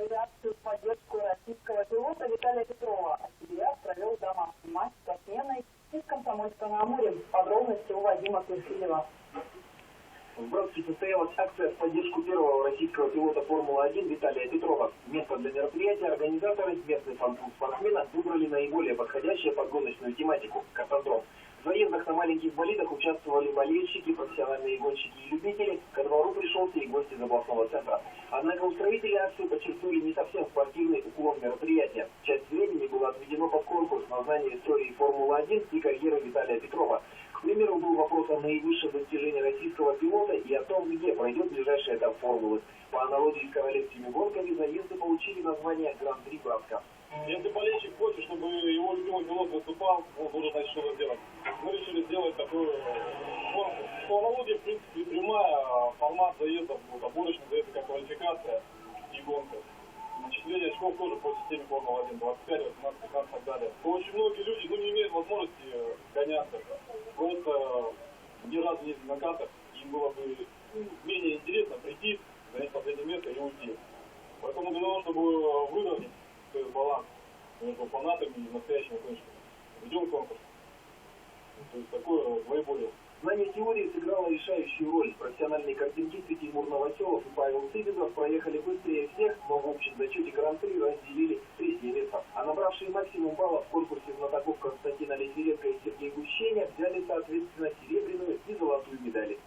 провели акцию в поддержку российского пилота Виталия Петрова. А себя провел домашний матч со сменой из Комсомольска на Амуре. Подробности у Вадима Курфилева. В Бродске состоялась акция в поддержку первого российского пилота Формулы-1 Виталия Петрова. Место для мероприятия организаторы, местный фан-клуб спортсмена, выбрали наиболее подходящее под гоночную тематику – картодром. Маленьких болидах участвовали болельщики, профессиональные гонщики и любители. Ко двору пришелся и гости из областного центра. Однако устроители акции подчеркнули не совсем спортивный уклон мероприятия. Часть времени было отведено под конкурс на знание истории Формулы-1 и карьеры Виталия Петрова. К примеру, был вопрос о наивысшем достижении российского пилота и о том, где пройдет ближайший этап формулы. По аналогии с королевскими гонками, заезды получили название Гран-при Братска. Если болельщик хочет, чтобы его любимый пилот выступал, он должен знать, что сделать. Такую форму. По аналогии, в принципе, прямая а формат заездов, вот, отборочный заезд, как квалификация и гонка. Начисление очков тоже по системе Формулы-1, 25, 18, 15 и так далее. Очень многие люди ну, не имеют возможности э, гоняться. Просто ни разу не на картах, им было бы ну, менее интересно прийти, занять последнее место и уйти. Поэтому для того, чтобы выровнять э, баланс между фанатами и настоящими гонщиками, ведем конкурс. То есть такое двоеборье. Знание теории сыграло решающую роль. Профессиональные картинкисты Тимур Новоселов и Павел Сыбезов проехали быстрее всех, но в общем зачете Гран-при разделили третье место. А набравшие максимум баллов в конкурсе знатоков Константина Лизеренко и Сергей Гущеня взяли соответственно серебряную и золотую медали.